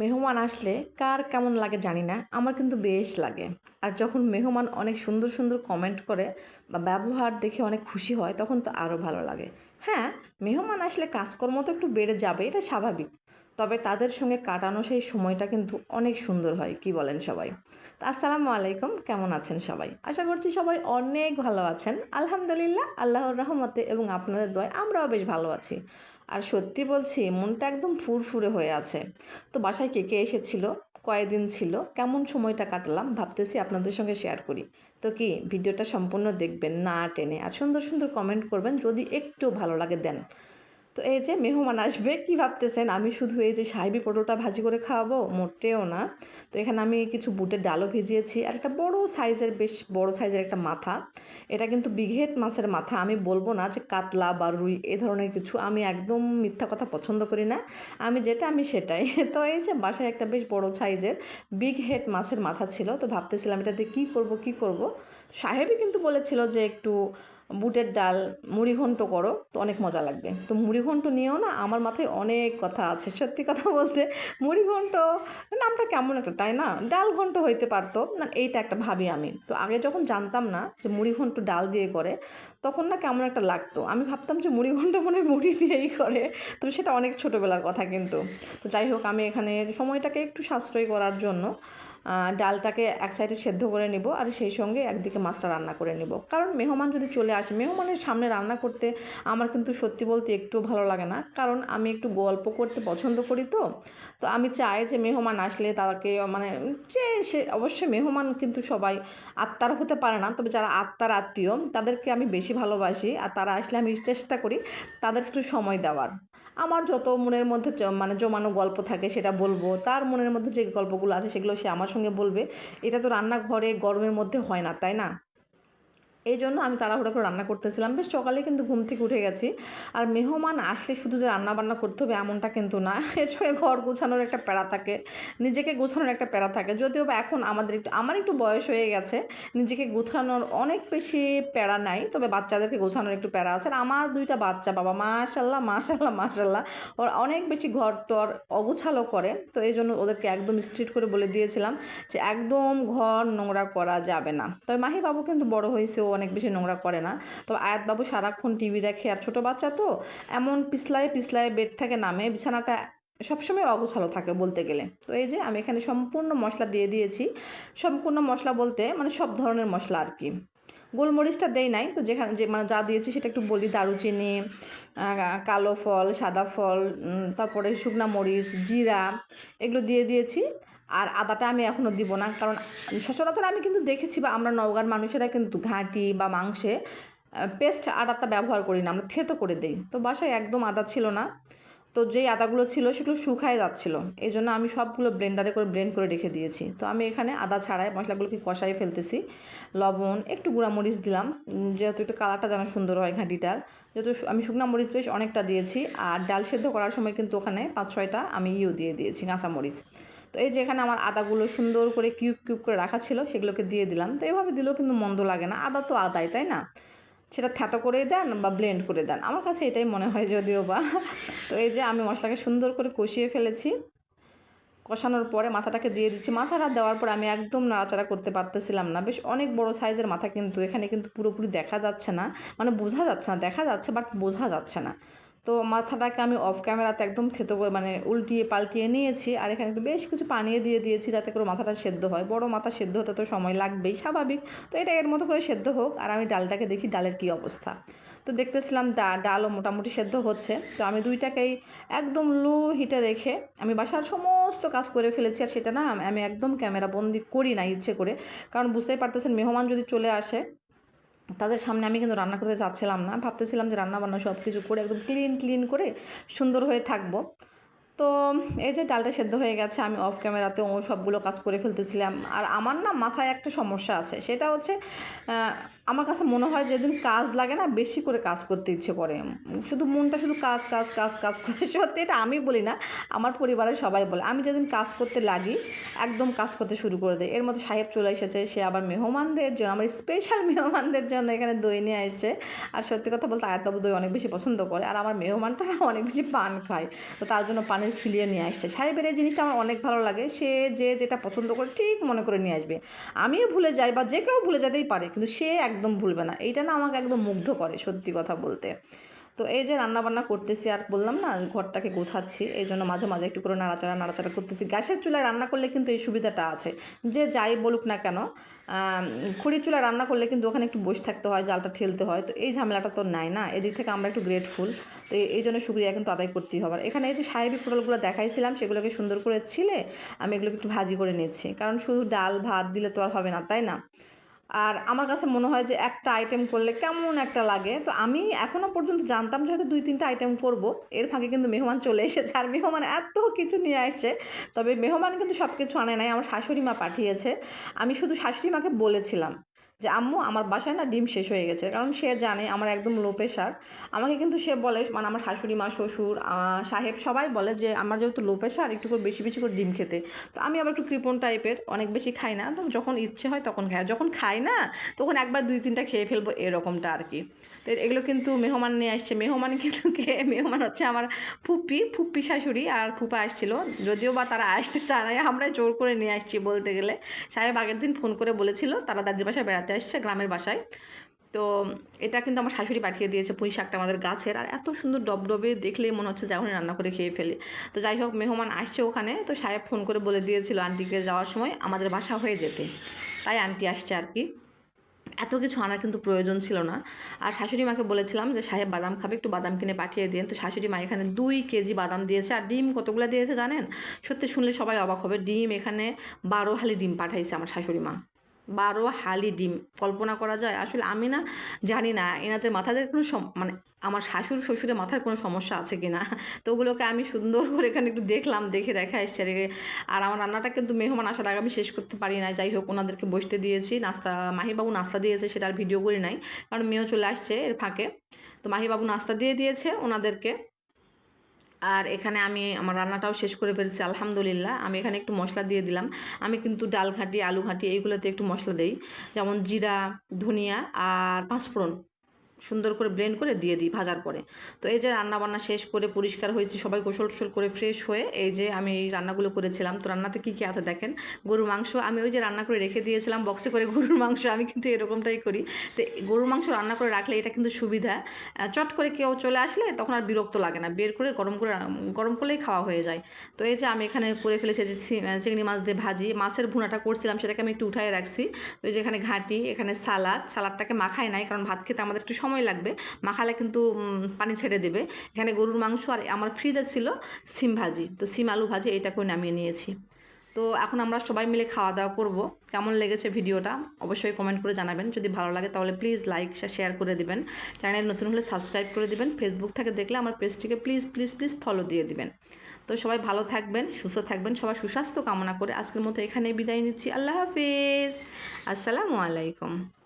মেহমান আসলে কার কেমন লাগে জানি না, আমার কিন্তু বেশ লাগে। আর যখন মেহমান অনেক সুন্দর সুন্দর কমেন্ট করে বা ব্যবহার দেখে অনেক খুশি হয়, তখন তো আরও ভালো লাগে। হ্যাঁ মেহমান আসলে কাজকর্ম তো একটু বেড়ে যাবে, এটা স্বাভাবিক। তবে তাদের সঙ্গে কাটানো সেই সময়টা কিন্তু অনেক সুন্দর হয়, কি বলেন সবাই? আসসালামু আলাইকুম, কেমন আছেন সবাই? আশা করছি সবাই অনেক ভালো আছেন। আলহামদুলিল্লাহ, আল্লাহর রহমতে এবং আপনাদের দয় আমরাও বেশ ভালো আছি। আর সত্যি বলছি, মনটা একদম ফুরফুরে হয়ে আছে। তো বাসায় কে কে এসেছিল? কয়েকদিন ছিল? কেমন সময়টা কাটালাম? ভাবতেছি আপনাদের সঙ্গে শেয়ার করি। তো কি, ভিডিওটা সম্পূর্ণ দেখবেন না টেনে। আর সুন্দর সুন্দর কমেন্ট করবেন যদি একটু ভালো লাগে দেন। তো এই যে মেহমান আসবে, কি ভাবতেছেন? আমি শুধু এই যে সাহেবি পটোটা ভাজি করে খাওয়াবো, মোটেও না। তো এখানে আমি কিছু বুটের ডালও ভিজিয়েছি, আর একটা বড় সাইজের, বেশ বড় সাইজের একটা মাথা। এটা কিন্তু বিঘেট মাছের মাথা, আমি বলব না যে কাতলা বা রুই, এ ধরনের কিছু আমি একদম মিথ্যা কথা পছন্দ করি না। আমি যেটা, আমি সেটাই। তো এই যে বাসায় একটা বেশ বড় সাইজের বিগ হেড মাছের মাথা ছিল, তো ভাবতেছিলাম এটা দিয়ে কী করব, কী করব? সাহেবই কিন্তু বলেছিল যে একটু বুটের ডাল মুড়ি ঘন্ট করো, তো অনেক মজা লাগবে। তো মুড়ি ঘন্ট নিয়েও না আমার মাথায় অনেক কথা আছে। সত্যি কথা বলতে মুড়ি ঘন্ট নামটা কেমন একটা, তাই না? ডাল ঘন্ট হইতে পারতো, না এইটা একটা ভাবি আমি। তো আগে যখন জানতাম না যে মুড়ি ঘন্ট ডাল দিয়ে করে, তখন না কেমন একটা লাগতো। আমি ভাবতাম যে মুড়ি ঘন্ট মনে হয় মুড়ি দিয়েই করে। তো সেটা অনেক ছোটোবেলার কথা কিন্তু। তো যাই হোক, আমি এখানে সময়টাকে একটু সাশ্রয় করার জন্য ডালটাকে এক সাইডে সেদ্ধ করে নিব আর সেই সঙ্গে একদিকে মাছটা রান্না করে নিব। কারণ মেহমান যদি চলে আসে, মেহমানের সামনে রান্না করতে আমার কিন্তু সত্যি বলতে একটু ভালো লাগে না। কারণ আমি একটু গল্প করতে পছন্দ করি তো। তো আমি চাই যে মেহমান আসলে তাকে মানে যে সে অবশ্যই মেহমান কিন্তু সবাই আত্মার হতে পারে না। তবে যারা আত্মার আত্মীয়, তাদেরকে আমি বেশি ভালোবাসি আর তারা আসলে আমি চেষ্টা করি তাদের একটু সময় দেওয়ার। আমার যত মনের মধ্যে মানে জমানো গল্প থাকে সেটা বলব, তার মনের মধ্যে যে গল্পগুলো আছে সেগুলো সে আমার সঙ্গে বলবে এটা তো রান্নাঘরে গরমের মধ্যে হয় না তাই না? এই জন্য আমি তাড়াহুড়ো করে রান্না করতেছিলাম। বেশ সকালে কিন্তু ঘুম থেকে উঠে গেছি। আর মেহমান আসলে শুধু যে রান্না বান্না করতে হবে এমনটা কিন্তু না। এর সঙ্গে ঘর গোছানোর একটা প্যারা থাকে, নিজেকে গোছানোর একটা প্যারা থাকে। যদিও বা এখন আমাদের একটু, আমার একটু বয়স হয়ে গেছে, নিজেকে গোছানোর অনেক বেশি প্যারা নাই, তবে বাচ্চাদেরকে গোছানোর একটু প্যারা আছে। আর আমার দুইটা বাচ্চা, বাবা মাশাল্লাহ মাশাল্লাহ মাশাল্লাহ, ওরা অনেক বেশি ঘর টর অগোছালো করে। তো এই জন্য ওদেরকে একদম স্ট্রিট করে বলে দিয়েছিলাম যে একদম ঘর নোংরা করা যাবে না। তবে মাহি বাবু কিন্তু বড় হয়েছে অনেক বেশি নোংরা করে না। তো আয়াতবাবু সারাক্ষণ টিভি দেখে, আর ছোটো বাচ্চা তো এমন পিছলায় পিছলায় বেড থেকে নামে, বিছানাটা সবসময় অগোছালো থাকে বলতে গেলে। তো এই যে আমি এখানে সম্পূর্ণ মশলা দিয়ে দিয়েছি। সম্পূর্ণ মশলা বলতে মানে সব ধরনের মশলা আর কি। গোলমরিচটা দেই নাই, তো যেখানে যে মানে যা দিয়েছি সেটা একটু বলি, দারুচিনি কালো ফল, সাদা ফল তারপরে শুকনা মরিচ, জিরা, এগুলো দিয়ে দিয়েছি। আর আদাটা আমি এখনও দিব না। কারণ সচরাচর আমি কিন্তু দেখেছি বা আমরা নওগাঁর মানুষেরা কিন্তু ঘাঁটি বা মাংসে পেস্ট আদাটা ব্যবহার করি না, আমরা থেতো করে দিই। তো বাসায় একদম আদা ছিল না। তো যেই আদাগুলো ছিল সেগুলো শুকায় যাচ্ছিল। এই জন্য আমি সবগুলো ব্লেন্ডারে করে ব্লেন্ড করে রেখে দিয়েছি। তো আমি এখানে আদা ছাড়াই মশলাগুলোকে কষাই ফেলতেছি। লবণ, একটু মরিচ দিলাম। যেহেতু একটু কালারটা যেন সুন্দর হয় ঘাঁটিটার। যেহেতু আমি শুকনা মরিচ বেশ অনেকটা দিয়েছি। আর ডাল সেদ্ধ করার সময় কিন্তু ওখানে পাঁচ ছয়টা আমি ইউ দিয়ে দিয়েছি কাঁচা মরিচ তো এই যে এখানে আমার আদাগুলো সুন্দর করে কিউব কিউব করে রাখা ছিল, সেগুলোকে দিয়ে দিলাম। তো এভাবে দিলেও কিন্তু মন্দ লাগে না। আদা তো আদাই, তাই না? সেটা থ্যাতো করে দেন বা ব্লেন্ড করে দেন। আমার কাছে এটাই মনে হয় যদিও বা। তো এই যে আমি মশলাকে সুন্দর করে কষিয়ে ফেলেছি। কষানোর পরে মাথাটাকে দিয়ে দিচ্ছি। মাথাটা দেওয়ার পর আমি একদম নাড়াচাড়া করতে পারতেছিলাম না। বেশ অনেক বড় সাইজের মাথা কিন্তু এখানে কিন্তু পুরোপুরি দেখা যাচ্ছে না। মানে বোঝা যাচ্ছে না, দেখা যাচ্ছে, বাট বোঝা যাচ্ছে না। তো মাথাটাকে আমি অফ ক্যামেরাতে একদম থেতো করে মানে উল্টিয়ে পাল্টিয়ে নিয়েছি। আর এখানে একটু বেশ কিছু পানিয়ে দিয়ে দিয়েছি যাতে করে মাথাটা সেদ্ধ হয়। বড় মাথা সেদ্ধ হতে তো সময় লাগবেই, স্বাভাবিক। তো এটা এর মতো করে সেদ্ধ হোক আর আমি ডালটাকে দেখি ডালের কী অবস্থা। তো দেখতেছিলাম ডালও মোটামুটি সেদ্ধ হচ্ছে। তো আমি দুইটাকেই একদম লো হিটে রেখে আমি বাসার সমস্ত কাজ করে ফেলেছি। আর সেটা না আমি একদম ক্যামেরা বন্দি করি না ইচ্ছে করে। কারণ বুঝতেই পারতেছেন, মেহমান যদি চলে আসে তাদের সামনে আমি কিন্তু রান্না করতে চাচ্ছিলাম না। ভাবতেছিলাম যে রান্না বান্না সব কিছু করে একদম ক্লিন ক্লিন করে সুন্দর হয়ে থাকব। তো এই যে ডালটা সেদ্ধ হয়ে গেছে, আমি অফ ক্যামেরাতে ও সবগুলো কাজ করে ফেলতেছিলাম। আর আমার না মাথায় একটা সমস্যা আছে, সেটা হচ্ছে আমার কাছে মনে হয় যেদিন কাজ লাগে না, বেশি করে কাজ করতে ইচ্ছে করে। শুধু মনটা শুধু কাজ কাজ কাজ কাজ করে। সত্যি এটা আমি বলি না, আমার পরিবারের সবাই বলে। আমি যেদিন কাজ করতে লাগি, একদম কাজ করতে শুরু করে দেয় এর মধ্যে সাহেব চলে এসেছে, সে আবার মেহমানদের জন্য, আমার স্পেশাল মেহমানদের জন্য এখানে দই নিয়ে আসছে। আর সত্যি কথা বলতে আয়াতবাবু দই অনেক বেশি পছন্দ করে, আর আমার মেহমানটা অনেক বেশি পান খায়। তো তার জন্য পানির খিলিয়ে নিয়ে আসছে। সাহেবের এই জিনিসটা আমার অনেক ভালো লাগে। সে যে যেটা পছন্দ করে ঠিক মনে করে নিয়ে আসবে। আমিও ভুলে যাই বা যে কেউ ভুলে যেতেই পারে, কিন্তু সে একদম ভুলবে না। এইটা না আমাকে একদম মুগ্ধ করে সত্যি কথা বলতে। তো এই যে রান্নাবান্না করতেছি আর বললাম না, ঘরটাকে গোছাচ্ছি, এই জন্য মাঝে মাঝে একটু করে নাড়াচাড়া নাড়াচাড়া করতেছি। গ্যাসের চুলায় রান্না করলে কিন্তু এই সুবিধাটা আছে। যে যাই বলুক না কেন খড়ির চুলায় রান্না করলে কিন্তু ওখানে একটু বসে থাকতে হয়, জালটা ঠেলতে হয়। তো এই ঝামেলাটা তো নাই না, এদিক থেকে আমরা একটু গ্রেটফুল তো এই জন্য শুক্রিয়া কিন্তু আদায় করতেই হবে। এখানে এই যে সাহেবি পটলগুলো দেখাইছিলাম, সেগুলোকে সুন্দর করে ছিলে, আমি এগুলোকে একটু ভাজি করে নিচ্ছি। কারণ শুধু ডাল, ভাত দিলে তো আর হবে না, তাই না? আর আমার কাছে মনে হয় যে একটা আইটেম করলে কেমন একটা লাগে? তো আমি এখনও পর্যন্ত জানতাম যে হয়তো দুই, তিনটা আইটেম করব। এর ফাঁকে কিন্তু মেহমান চলে এসেছে। আর মেহমান এত কিছু নিয়ে আসছে। তবে মেহমান কিন্তু সব কিছু আনে নাই। আমার শাশুড়ি মা পাঠিয়েছে। আমি শুধু শাশুড়ি মাকে বলেছিলাম। যে, আম্মু, আমার বাসায় না ডিম শেষ হয়ে গেছে। কারণ সে জানে আমার একদম লো প্রেশার আমাকে কিন্তু সে বলে মানে আমার শাশুড়ি মা, শ্বশুর সাহেব সবাই বলে যে, আমার যেহেতু লো প্রেশার একটু করে বেশি বেশি করে ডিম খেতে। তো আমি আবার একটু কৃপণ টাইপের অনেক বেশি খাই না। তো যখন ইচ্ছে হয় তখন খাই। যখন খাই না, তখন একবার দুই, তিনটা খেয়ে ফেলব এরকমটা আর কি তো এগুলো কিন্তু মেহমান নিয়ে আসছে। মেহমান কিন্তু কে? মেহমান হচ্ছে আমার ফুপ্পি ফুপ্পি শাশুড়ি আর ফুপা আসছিল। যদিও বা তারা আসতে চায় আমরা জোর করে নিয়ে আসছি বলতে গেলে। সাহেব আগের দিন ফোন করে বলেছিল, তারা দাদির বাসায় বেড়াতে বেড়াতে আসছে, গ্রামের বাসায়। তো এটা কিন্তু আমার শাশুড়ি পাঠিয়ে দিয়েছে পুঁই শাকটা আমাদের গাছের। আর এত সুন্দর ডবডবে দেখলেই মনে হচ্ছে যে এখন রান্না করে খেয়ে ফেলে। তো যাই হোক, মেহমান আসছে ওখানে। তো সাহেব ফোন করে বলে দিয়েছিল আন্টিকে যাওয়ার সময় আমাদের বাসা হয়ে যেতে। তাই আন্টি আসছে আর কি। এত কিছু আনার কিন্তু প্রয়োজন ছিল না। আর শাশুড়ি মাকে বলেছিলাম যে সাহেব বাদাম খাবে, একটু বাদাম কিনে পাঠিয়ে দিন তো শাশুড়ি মা এখানে দুই কেজি বাদাম দিয়েছে। আর ডিম কতগুলো দিয়েছে জানেন? সত্যি শুনলে সবাই অবাক হবে। ডিম এখানে বারো হালি ডিম পাঠাইছে আমার শাশুড়ি মা। বারো হালি ডিম কল্পনা করা যায়। আসলে আমি না জানি না, এনাদের মাথাদের কোনো মানে আমার শাশুড় শ্বশুরের মাথার কোনো সমস্যা আছে কি না তো ওগুলোকে আমি সুন্দর করে এখানে একটু দেখলাম, দেখে রেখে এসছে আর আমার রান্নাটা কিন্তু মেহমান আসার আগে আমি শেষ করতে পারি না যাই হোক, ওনাদেরকে বসতে দিয়েছি, নাস্তা, মাহিবাবু নাস্তা দিয়েছে, সেটা আর ভিডিও করি নাই, কারণ মেয়েও চলে আসছে এর ফাঁকে। তো মাহিবাবু নাস্তা দিয়ে দিয়েছে ওনাদেরকে। আর এখানে আমি আমার রান্নাটাও শেষ করে ফেলেছি, আলহামদুলিল্লাহ। আমি এখানে একটু মশলা দিয়ে দিলাম। আমি কিন্তু ডাল ঘাঁটি, আলু ঘাঁটি, এইগুলোতে একটু মশলা দেই। যেমন জিরা, ধনিয়া আর পাঁচফোড়ন। সুন্দর করে ব্লেন্ড করে দিয়ে দিই ভাজার পরে। তো এই যে রান্নাবান্না শেষ করে পরিষ্কার হয়েছে, সবাই গোসল টোসল করে ফ্রেশ হয়ে এই যে আমি এই রান্নাগুলো করেছিলাম। তো রান্নাতে কী কী আছে দেখেন? গরুর মাংস আমি ওই যে রান্না করে রেখে দিয়েছিলাম বক্সে করে গরুর মাংস, আমি কিন্তু এরকমটাই করি। তো গরুর মাংস রান্না করে রাখলে এটা কিন্তু সুবিধা। চট করে কেউ চলে আসলে তখন আর বিরক্ত লাগে না, বের করে গরম করে গরম করলেই খাওয়া হয়ে যায়। তো এই যে আমি এখানে করে ফেলেছি যে চিংড়ি মাছ দিয়ে ভাজি। মাছের ভুনাটা করছিলাম, সেটাকে আমি একটু উঠায় রাখছি। তো এই যে এখানে ঘাঁটি, এখানে সালাদ, সালাদটাকে মাখায় নাই কারণ ভাত খেতে আমাদের একটু লাগবে। মাখালে কিন্তু পানি ছেড়ে দেবে। এখানে গরুর মাংস আর আমার ফ্রিজে ছিল সিম ভাজি। তো সিম আলু ভাজি এইটাকেও নামিয়ে নিয়েছি। তো এখন আমরা সবাই মিলে খাওয়া দাওয়া করব। কেমন লেগেছে ভিডিওটা অবশ্যই কমেন্ট করে জানাবেন। যদি ভালো লাগে তাহলে প্লিজ লাইক শেয়ার করে দিবেন। চ্যানেল নতুন হলে সাবস্ক্রাইব করে দিবেন। ফেসবুক থেকে দেখলে আমার পেজটিকে প্লিজ প্লিজ প্লিজ ফলো দিয়ে দিবেন। তো সবাই ভালো থাকবেন, সুস্থ থাকবেন, সবার সুস্বাস্থ্য কামনা করে আজকের মতো এখানেই বিদায় নিচ্ছি। আল্লাহ হাফিজ। আসসালামু আলাইকুম।